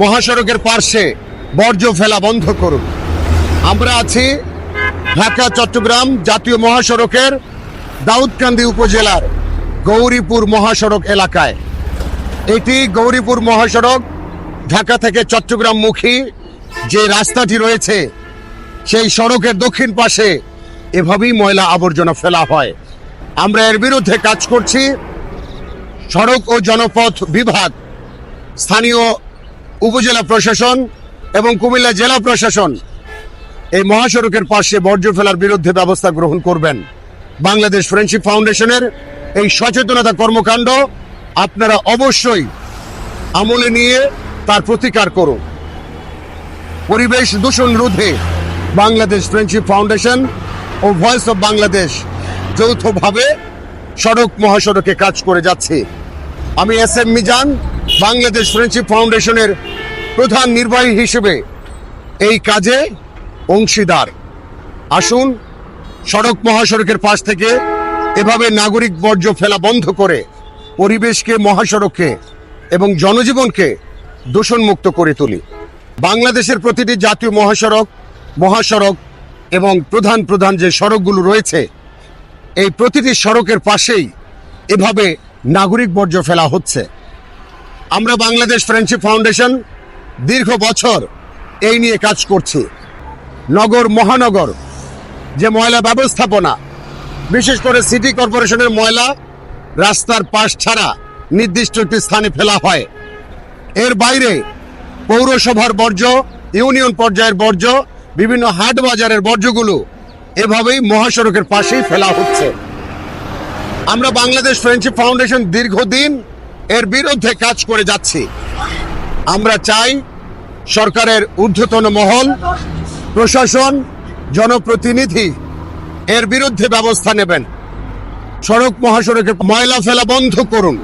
মহাসড়কের পার্শ্বে বর্জ্য ফেলা বন্ধ করুন। আমরা আছি ঢাকা, চট্টগ্রাম জাতীয় মহাসড়কের দাউদকান্দি উপজেলার গৌরীপুর মহাসড়ক এলাকায়। এটি গৌরীপুর মহাসড়ক, ঢাকা থেকে চট্টগ্রাম মুখী যে রাস্তাটি রয়েছে, সেই সড়কের দক্ষিণ পাশে এভাবেই ময়লা আবর্জনা ফেলা হয়। আমরা এর বিরুদ্ধে কাজ করছি। সড়ক ও জনপথ বিভাগ, স্থানীয় উপজেলা প্রশাসন এবং কুমিল্লা জেলা প্রশাসন এই মহাসড়কের পাশে বর্জ্য ফেলার বিরুদ্ধে ব্যবস্থা গ্রহণ করবেন। বাংলাদেশ ফ্রেন্ডশিপ ফাউন্ডেশনের এই সচেতনতা কর্মকাণ্ড আপনারা অবশ্যই আমলে নিয়ে তার প্রতিকার করুন। পরিবেশ দূষণ রোধে বাংলাদেশ ফ্রেন্ডশিপ ফাউন্ডেশন ও ভয়েস অফ বাংলাদেশ যৌথভাবে সড়ক মহাসড়কে কাজ করে যাচ্ছে। আমি S M Mizan, Bangladesh friendship ফাউন্ডেশনের প্রধান নির্বাহী হিসেবে এই কাজে অংশীদার। আসুন, সড়ক মহাসড়কের পাশ থেকে এভাবে নাগরিক বর্জ্য ফেলা বন্ধ করে পরিবেশকে, মহাসড়ককে এবং জনজীবনকে দূষণমুক্ত করে তুলি। বাংলাদেশের প্রতিটি জাতীয় মহাসড়ক মহাসড়ক এবং প্রধান প্রধান যে সড়কগুলো রয়েছে, এই প্রতিটি সড়কের পাশেই এভাবে নাগরিক বর্জ্য ফেলা হচ্ছে। আমরা বাংলাদেশ ফ্রেন্ডশিপ ফাউন্ডেশন দীর্ঘ বছর এই নিয়ে কাজ করছি। নগর, মহানগর, যে ময়লা ব্যবস্থাপনা, বিশেষ করে সিটি কর্পোরেশনের ময়লা, রাস্তার পাশ ছাড়া নির্দিষ্ট একটি স্থানে ফেলা হয়। এর বাইরে পৌরসভার বর্জ্য, ইউনিয়ন পর্যায়ের বর্জ্য, বিভিন্ন হাট বাজারের বর্জ্যগুলো এভাবেই মহাসড়কের পাশেই ফেলা হচ্ছে। আমরা বাংলাদেশ ফ্রেন্ডশিপ ফাউন্ডেশন দীর্ঘদিন এর বিরুদ্ধে কাজ করে যাচ্ছি। আমরা চাই সরকারের ঊর্ধ্বতন মহল, প্রশাসন, জনপ্রতিনিধি, এর বিরুদ্ধে ব্যবস্থা নেবেন। সড়ক মহাসড়কে ময়লা ফেলা বন্ধ করুন।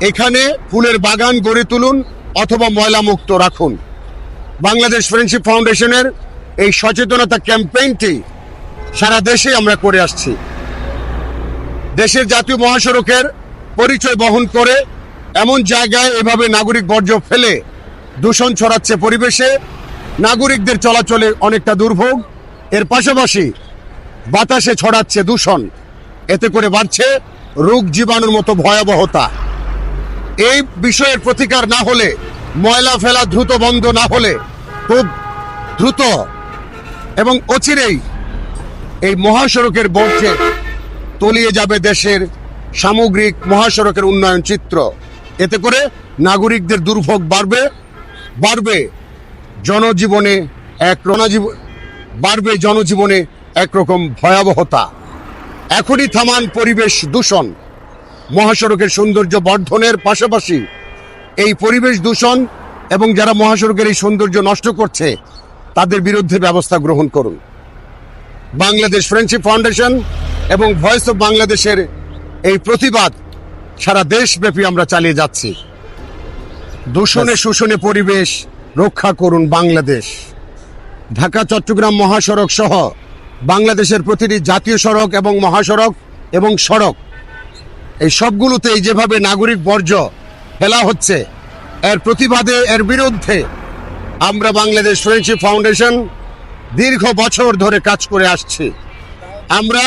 এখানে ফুলের বাগান গড়ে তুলুন অথবা ময়লা মুক্ত রাখুন। বাংলাদেশ ফ্রেন্ডশিপ ফাউন্ডেশনের এই সচেতনতা ক্যাম্পেইনটি সারা দেশে আমরা করে আসছি। দেশের জাতীয় মহাসড়কের পরিচয় বহন করে এমন জায়গায় এভাবে নাগরিক বর্জ্য ফেলে দূষণ ছড়াচ্ছে পরিবেশে, নাগরিকদের চলাচলে অনেকটা দুর্ভোগ। এর পাশাপাশি বাতাসে ছড়াচ্ছে দূষণ। এতে করে বাড়ছে রোগ জীবাণুর মতো ভয়াবহতা। এই বিষয়ের প্রতিকার না হলে, ময়লা ফেলা দ্রুত বন্ধ না হলে খুব দ্রুত এবং অচিরেই এই মহাসড়কের বর্জ্যে তলিয়ে যাবে দেশের সামগ্রিক মহাসড়কের উন্নয়ন চিত্র। এতে করে নাগরিকদের দুর্ভোগ বাড়বে বাড়বে জনজীবনে এক রণজীব- বাড়বে জনজীবনে একরকম ভয়াবহতা। এখনই থামান পরিবেশ দূষণ। মহাসড়কের সৌন্দর্য বর্ধনের পাশাপাশি এই পরিবেশ দূষণ এবং যারা মহাসড়কের এই সৌন্দর্য নষ্ট করছে, তাদের বিরুদ্ধে ব্যবস্থা গ্রহণ করুন। বাংলাদেশ ফ্রেন্ডশিপ ফাউন্ডেশন এবং ভয়েস অফ বাংলাদেশের এই প্রতিবাদ সারা দেশব্যাপী আমরা চালিয়ে যাচ্ছি। দূষণে শোষণে পরিবেশ রক্ষা করুন বাংলাদেশ। ঢাকা চট্টগ্রাম মহাসড়ক সহ বাংলাদেশের প্রতিটি জাতীয় সড়ক এবং মহাসড়ক এবং সড়ক। এই সবগুলোতেই যেভাবে নাগরিক বর্জ্য ফেলা হচ্ছে এর প্রতিবাদে এর বিরুদ্ধে আমরা বাংলাদেশ ফ্রেন্ডশিপ ফাউন্ডেশন দীর্ঘ বছর ধরে কাজ করে আসছি। আমরা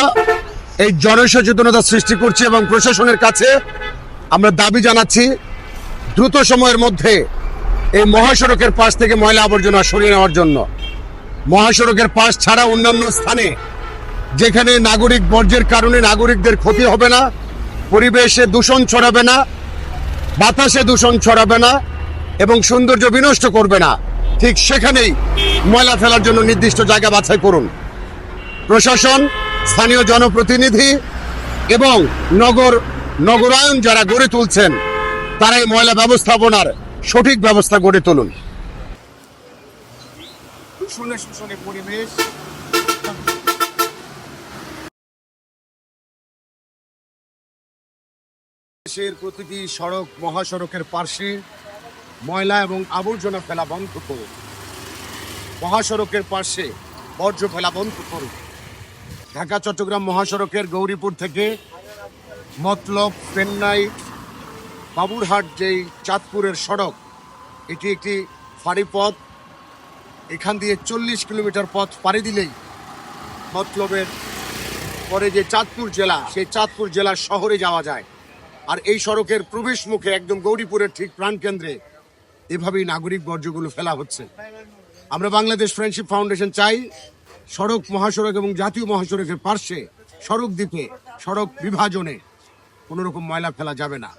এই জনসচেতনতা সৃষ্টি করছি এবং প্রশাসনের কাছে আমরা দাবি জানাচ্ছি দ্রুত সময়ের মধ্যে এই মহাসড়কের পাশ থেকে ময়লা আবর্জনা সরিয়ে নেওয়ার জন্য। মহাসড়কের পাশ ছাড়া অন্যান্য স্থানে যেখানে নাগরিক বর্জ্যের কারণে নাগরিকদের ক্ষতি হবে না, পরিবেশে দূষণ ছড়াবে না, বাতাসে দূষণ ছড়াবে না এবং সৌন্দর্য বিনষ্ট করবে না, ঠিক সেখানেই ময়লা ফেলার জন্য নির্দিষ্ট জায়গা বাছাই করুন। প্রশাসন, স্থানীয় জনপ্রতিনিধি এবং নগর, নগরায়ন যারা গড়ে তুলছেন তারা এই ময়লা ব্যবস্থাপনার সঠিক ব্যবস্থা গড়ে তুলুন। দেশের প্রতিটি সড়ক, মহাসড়কের পাশে ময়লা এবং আবর্জনা ফেলা বন্ধ করুন। মহাসড়কের পাশে বর্জ্য ফেলা বন্ধ করুন। ঢাকা, চট্টগ্রাম মহাসড়কের গৌরীপুর থেকে মতলব চেন্নাই বাবুরহাট যেই চাঁদপুরের সড়ক, এটি একটি ফাঁড়ি পথ। এখান দিয়ে চল্লিশ কিলোমিটার পথ পাড়ি দিলেই মতলবের পরে যে চাঁদপুর জেলা, সেই চাঁদপুর জেলার শহরে যাওয়া যায়। আর এই সড়কের প্রবেশ মুখে একদম গৌরীপুরের ঠিক প্রাণকেন্দ্রে এভাবেই নাগরিক বর্জ্যগুলো ফেলা হচ্ছে। আমরা বাংলাদেশ ফ্রেন্ডশিপ ফাউন্ডেশন চাই, সড়ক মহাসড়ক এবং জাতীয় মহাসড়কের পার্শ্বে সড়ক দ্বীপে, সড়ক বিভাজনে কোনো রকম ময়লা ফেলা যাবে না।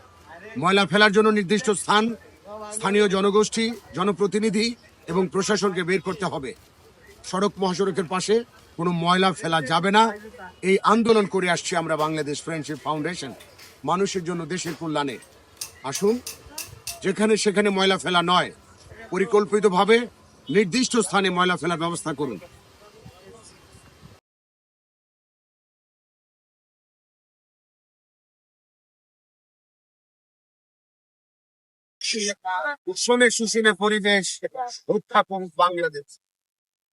ময়লা ফেলার জন্য নির্দিষ্ট স্থান, স্থানীয় জনগোষ্ঠী, জনপ্রতিনিধি এবং প্রশাসনকে বের করতে হবে। সড়ক মহাসড়কের পাশে কোনো ময়লা ফেলা যাবে না। এই আন্দোলন করে আসছি আমরা বাংলাদেশ ফ্রেন্ডশিপ ফাউন্ডেশন, মানুষের জন্য দেশের কল্যাণে। আসুন, যেখানে সেখানে ময়লা ফেলা নয়, পরিকল্পিতভাবে নির্দিষ্ট স্থানে ময়লা ফেলার ব্যবস্থা করুন। শুনে শুনে পরিবেশ উত্থাপন বাংলাদেশ।